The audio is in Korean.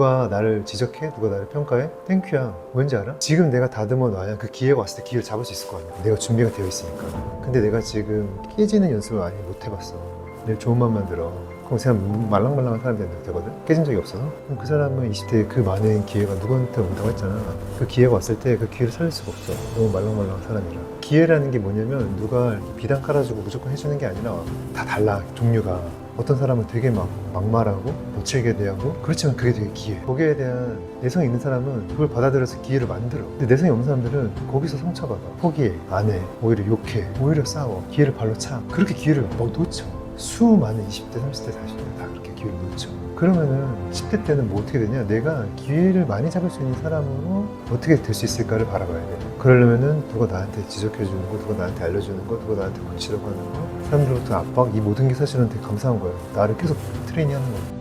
누가 나를 지적해? 누가 나를 평가해? 땡큐야. 뭔지 알아? 지금 내가 다듬어 놔야 그 기회가 왔을 때 기회를 잡을 수 있을 거 아니야. 내가 준비가 되어 있으니까. 근데 내가 지금 깨지는 연습을 많이 못 해봤어. 내 좋은 맘만 들어. 그럼 제가 말랑말랑한 사람이 되거든? 깨진 적이 없어서. 그럼 그 사람은 20대에 그 많은 기회가 누구한테 온다고 했잖아. 그 기회가 왔을 때 그 기회를 살릴 수가 없어. 너무 말랑말랑한 사람이라. 기회라는 게 뭐냐면 누가 비단 깔아주고 무조건 해주는 게 아니라 다 달라, 종류가. 어떤 사람은 되게 막 막말하고 거칠게 대하고 그렇지만 그게 되게 기회. 거기에 대한 내성이 있는 사람은 그걸 받아들여서 기회를 만들어. 근데 내성이 없는 사람들은 거기서 상처받아. 포기해. 안해. 오히려 욕해. 오히려 싸워. 기회를 발로 차. 그렇게 기회를 막 놓쳐 수많은 20대 30대 40대 다 그렇게 기회를 놓쳐 그러면은 10대 때는 뭐 어떻게 되냐? 내가 기회를 많이 잡을 수 있는 사람으로 어떻게 될 수 있을까를 바라봐야 돼. 그러려면은 누가 나한테 지적해 주는 거 누가 나한테 알려주는 거 누가 나한테 고치려고 하는 거 사람들로부터 압박 이 모든 게 사실은 되게 감사한 거예요. 나를 계속 트레이닝 하는 거예요